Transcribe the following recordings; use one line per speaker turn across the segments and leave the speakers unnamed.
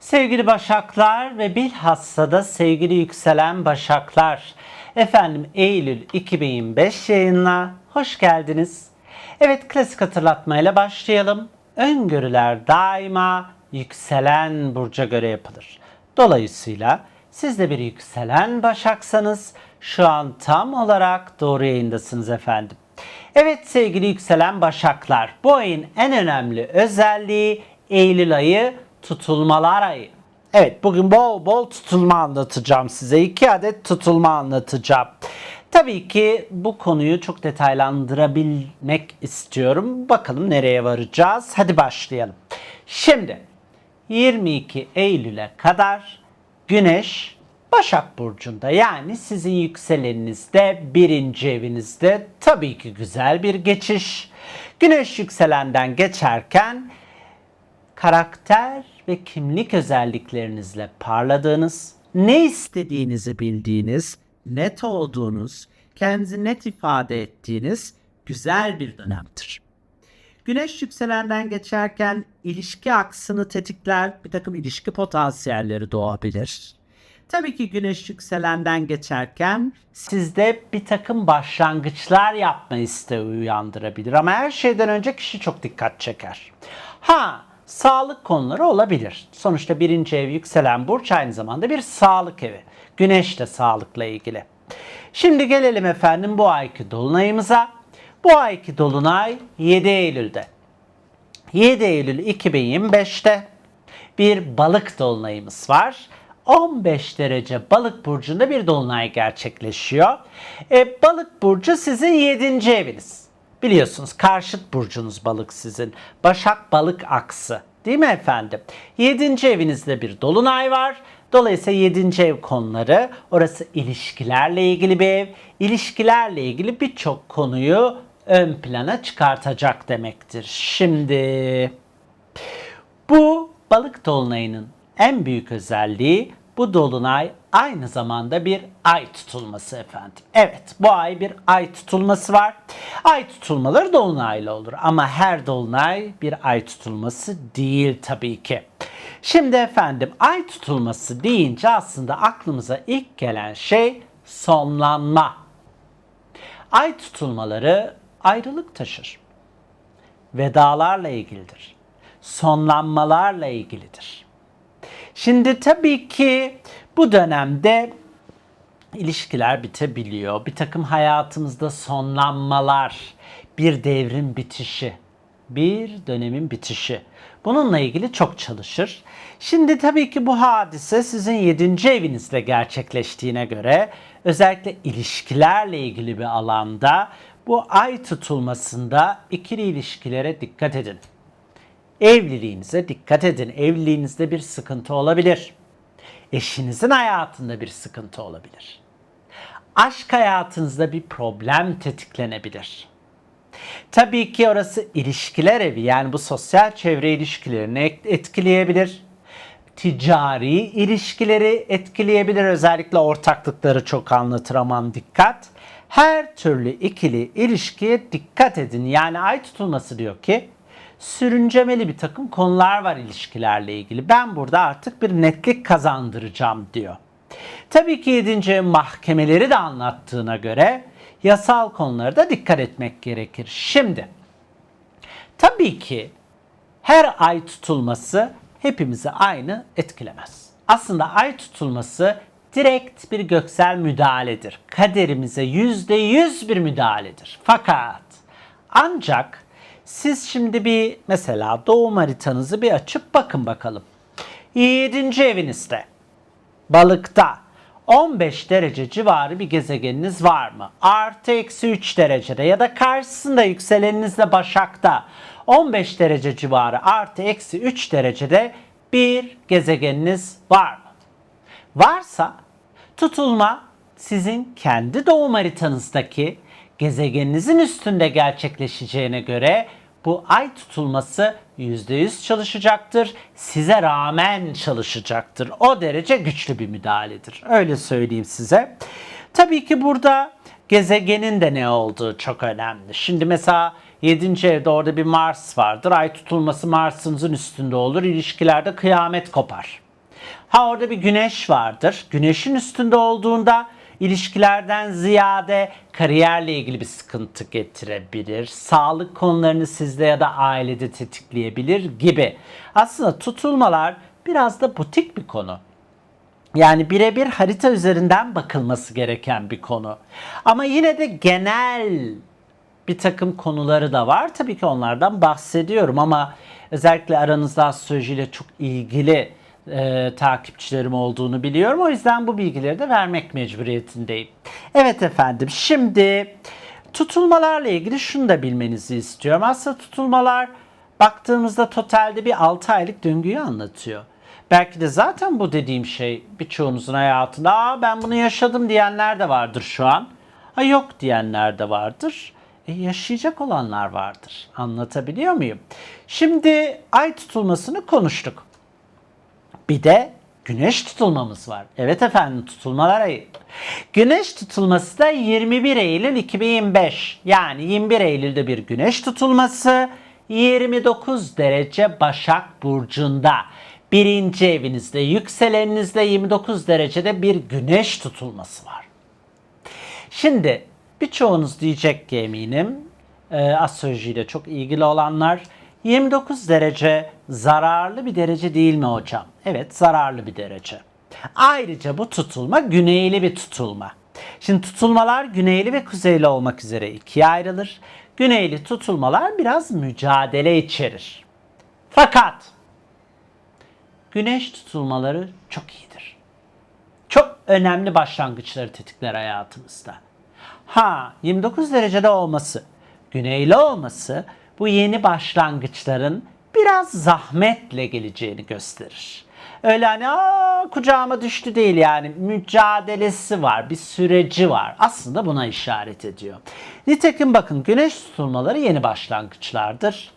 Sevgili Başaklar ve bilhassa da sevgili yükselen Başaklar. Efendim Eylül 2025 yayınına hoş geldiniz. Evet klasik hatırlatmayla başlayalım. Öngörüler daima yükselen burca göre yapılır. Dolayısıyla siz de bir yükselen Başaksanız şu an tam olarak doğru yayındasınız efendim. Evet sevgili yükselen Başaklar, bu ayın en önemli özelliği Eylül ayı tutulmalar ayı. Evet bugün bol bol tutulma anlatacağım size. iki adet tutulma anlatacağım. Tabii ki bu konuyu çok detaylandırabilmek istiyorum. Bakalım nereye varacağız. Hadi başlayalım. Şimdi 22 Eylül'e kadar Güneş Başak Burcu'nda yani sizin yükseleninizde birinci evinizde tabii ki güzel bir geçiş. Güneş yükselenden geçerken karakter ve kimlik özelliklerinizle parladığınız, ne istediğinizi bildiğiniz, net olduğunuz, kendinizi net ifade ettiğiniz güzel bir dönemdir. Güneş yükselenden geçerken ilişki aksını tetikler, bir takım ilişki potansiyelleri doğabilir. Tabii ki güneş yükselenden geçerken sizde bir takım başlangıçlar yapma isteği uyandırabilir. Ama her şeyden önce kişi çok dikkat çeker. Ha, sağlık konuları olabilir. Sonuçta birinci ev yükselen burç aynı zamanda bir sağlık evi. Güneş de sağlıkla ilgili. Şimdi gelelim efendim bu ayki dolunayımıza. Bu ayki dolunay 7 Eylül'de. 7 Eylül 2025'te bir balık dolunayımız var. 15 derece balık burcunda bir dolunay gerçekleşiyor. E, balık burcu sizin 7. eviniz. Biliyorsunuz karşıt burcunuz balık sizin. Başak balık aksı. Değil mi efendim? 7. evinizde bir dolunay var. Dolayısıyla 7. ev konuları orası ilişkilerle ilgili bir ev. İlişkilerle ilgili birçok konuyu ön plana çıkartacak demektir. Şimdi bu balık dolunayının en büyük özelliği bu dolunay aynı zamanda bir ay tutulması efendim. Evet bu ay bir ay tutulması var. Ay tutulmaları dolunayla olur ama her dolunay bir ay tutulması değil tabii ki. Şimdi efendim ay tutulması deyince aslında aklımıza ilk gelen şey sonlanma. Ay tutulmaları ayrılık taşır. Vedalarla ilgilidir. Sonlanmalarla ilgilidir. Şimdi tabii ki bu dönemde ilişkiler bitebiliyor. Bir takım hayatımızda sonlanmalar, bir devrin bitişi, bir dönemin bitişi. Bununla ilgili çok çalışır. Şimdi tabii ki bu hadise sizin 7. evinizde gerçekleştiğine göre özellikle ilişkilerle ilgili bir alanda bu ay tutulmasında ikili ilişkilere dikkat edin. Evliliğinize dikkat edin. Evliliğinizde bir sıkıntı olabilir. Eşinizin hayatında bir sıkıntı olabilir. Aşk hayatınızda bir problem tetiklenebilir. Tabii ki orası ilişkiler evi yani bu sosyal çevre ilişkilerini etkileyebilir. Ticari ilişkileri etkileyebilir. Özellikle ortaklıkları çok anlatır aman dikkat. Her türlü ikili ilişkiye dikkat edin. Yani ay tutulması diyor ki sürüncemeli bir takım konular var ilişkilerle ilgili. Ben burada artık bir netlik kazandıracağım diyor. Tabii ki 7. ev mahkemeleri de anlattığına göre yasal konulara da dikkat etmek gerekir. Şimdi tabii ki her ay tutulması hepimizi aynı etkilemez. Aslında ay tutulması direkt bir göksel müdahaledir. Kaderimize yüzde yüz bir müdahaledir. Fakat ancak siz şimdi bir mesela doğum haritanızı bir açıp bakın bakalım. 7. evinizde balıkta 15 derece civarı bir gezegeniniz var mı? Artı eksi 3 derecede ya da karşısında yükseleninizde başakta 15 derece civarı artı eksi 3 derecede bir gezegeniniz var mı? Varsa tutulma sizin kendi doğum haritanızdaki gezegeninizin üstünde gerçekleşeceğine göre bu ay tutulması %100 çalışacaktır. Size rağmen çalışacaktır. O derece güçlü bir müdahaledir. Öyle söyleyeyim size. Tabii ki burada gezegenin de ne olduğu çok önemli. Şimdi mesela 7. evde orada bir Mars vardır. Ay tutulması Mars'ınızın üstünde olur. İlişkilerde kıyamet kopar. Ha orada bir güneş vardır. Güneşin üstünde olduğunda ilişkilerden ziyade kariyerle ilgili bir sıkıntı getirebilir. Sağlık konularını sizde ya da ailede tetikleyebilir gibi. Aslında tutulmalar biraz da butik bir konu. Yani birebir harita üzerinden bakılması gereken bir konu. Ama yine de genel bir takım konuları da var. Tabii ki onlardan bahsediyorum ama özellikle aranızda astrolojiyle çok ilgili e, takipçilerim olduğunu biliyorum. O yüzden bu bilgileri de vermek mecburiyetindeyim. Evet efendim şimdi tutulmalarla ilgili şunu da bilmenizi istiyorum. Aslında tutulmalar baktığımızda totalde bir 6 aylık döngüyü anlatıyor. Belki de zaten bu dediğim şey birçoğunuzun hayatında Aa, ben bunu yaşadım diyenler de vardır şu an. Ha, yok diyenler de vardır. E, yaşayacak olanlar vardır. Anlatabiliyor muyum? Şimdi ay tutulmasını konuştuk. Bir de güneş tutulmamız var. Evet efendim tutulmalar ayı. Güneş tutulması da 21 Eylül 2025. Yani 21 Eylül'de bir güneş tutulması 29 derece Başak Burcu'nda. Birinci evinizde, yükseleninizde 29 derecede bir güneş tutulması var. Şimdi birçoğunuz diyecek ki eminim e, astrolojiyle çok ilgili olanlar 29 derece zararlı bir derece değil mi hocam? Evet zararlı bir derece. Ayrıca bu tutulma güneyli bir tutulma. Şimdi tutulmalar güneyli ve kuzeyli olmak üzere ikiye ayrılır. Güneyli tutulmalar biraz mücadele içerir. Fakat güneş tutulmaları çok iyidir. Çok önemli başlangıçları tetikler hayatımızda. Ha 29 derecede olması, güneyli olması bu yeni başlangıçların biraz zahmetle geleceğini gösterir. Öyle hani Aa, kucağıma düştü değil yani mücadelesi var, bir süreci var. Aslında buna işaret ediyor. Nitekim bakın güneş tutulmaları yeni başlangıçlardır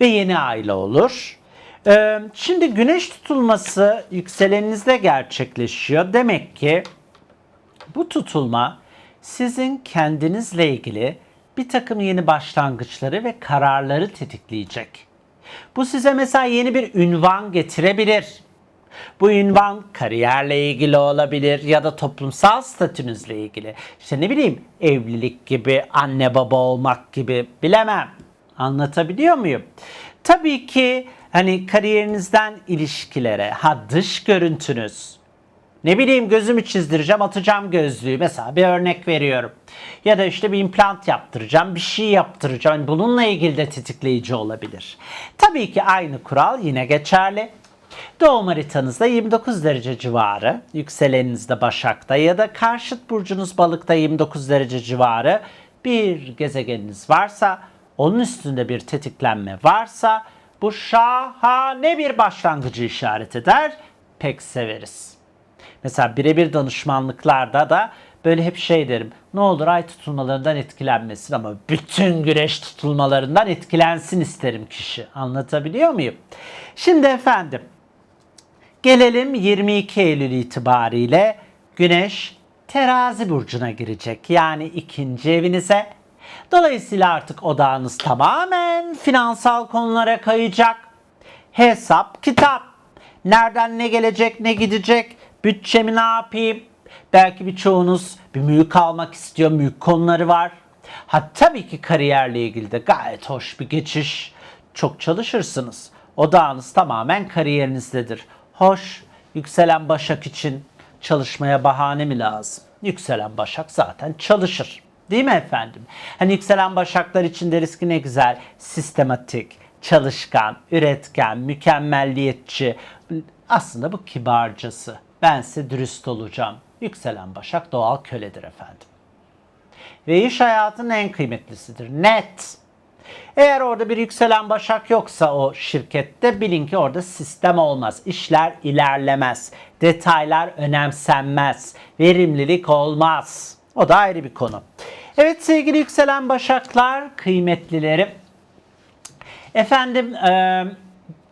ve yeni aile olur. Ee, şimdi güneş tutulması yükseleninizde gerçekleşiyor. Demek ki bu tutulma sizin kendinizle ilgili bir takım yeni başlangıçları ve kararları tetikleyecek. Bu size mesela yeni bir ünvan getirebilir. Bu ünvan kariyerle ilgili olabilir ya da toplumsal statünüzle ilgili. İşte ne bileyim evlilik gibi, anne baba olmak gibi bilemem. Anlatabiliyor muyum? Tabii ki hani kariyerinizden ilişkilere, ha dış görüntünüz, ne bileyim gözümü çizdireceğim, atacağım gözlüğü. Mesela bir örnek veriyorum. Ya da işte bir implant yaptıracağım, bir şey yaptıracağım. Bununla ilgili de tetikleyici olabilir. Tabii ki aynı kural yine geçerli. Doğum haritanızda 29 derece civarı, yükseleninizde Başak'ta ya da karşıt burcunuz Balık'ta 29 derece civarı bir gezegeniniz varsa, onun üstünde bir tetiklenme varsa bu şahane bir başlangıcı işaret eder. Pek severiz. Mesela birebir danışmanlıklarda da böyle hep şey derim. Ne olur ay tutulmalarından etkilenmesin ama bütün güneş tutulmalarından etkilensin isterim kişi. Anlatabiliyor muyum? Şimdi efendim gelelim 22 Eylül itibariyle Güneş terazi burcuna girecek. Yani ikinci evinize. Dolayısıyla artık odağınız tamamen finansal konulara kayacak. Hesap, kitap. Nereden ne gelecek, ne gidecek, bütçemi ne yapayım? Belki birçoğunuz bir mülk almak istiyor, mülk konuları var. Ha tabii ki kariyerle ilgili de gayet hoş bir geçiş. Çok çalışırsınız. Odağınız tamamen kariyerinizdedir. Hoş, yükselen Başak için çalışmaya bahane mi lazım? Yükselen Başak zaten çalışır. Değil mi efendim? Hani yükselen Başaklar için deriz ki ne güzel, sistematik, çalışkan, üretken, mükemmelliyetçi. Aslında bu kibarcası. Ben size dürüst olacağım. Yükselen Başak doğal köledir efendim. Ve iş hayatının en kıymetlisidir. Net. Eğer orada bir yükselen başak yoksa o şirkette bilin ki orada sistem olmaz. İşler ilerlemez. Detaylar önemsenmez. Verimlilik olmaz. O da ayrı bir konu. Evet sevgili yükselen başaklar, kıymetlilerim. Efendim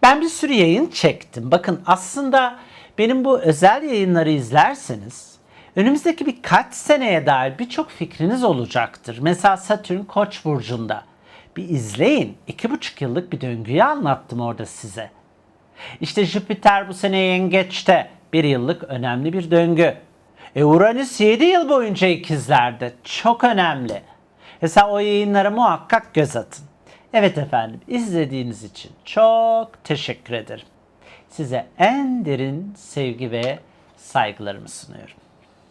ben bir sürü yayın çektim. Bakın aslında benim bu özel yayınları izlerseniz Önümüzdeki birkaç seneye dair birçok fikriniz olacaktır. Mesela Satürn Koç burcunda. Bir izleyin. iki buçuk yıllık bir döngüyü anlattım orada size. İşte Jüpiter bu sene yengeçte. Bir yıllık önemli bir döngü. E Uranüs 7 yıl boyunca ikizlerde. Çok önemli. Mesela o yayınlara muhakkak göz atın. Evet efendim izlediğiniz için çok teşekkür ederim. Size en derin sevgi ve saygılarımı sunuyorum.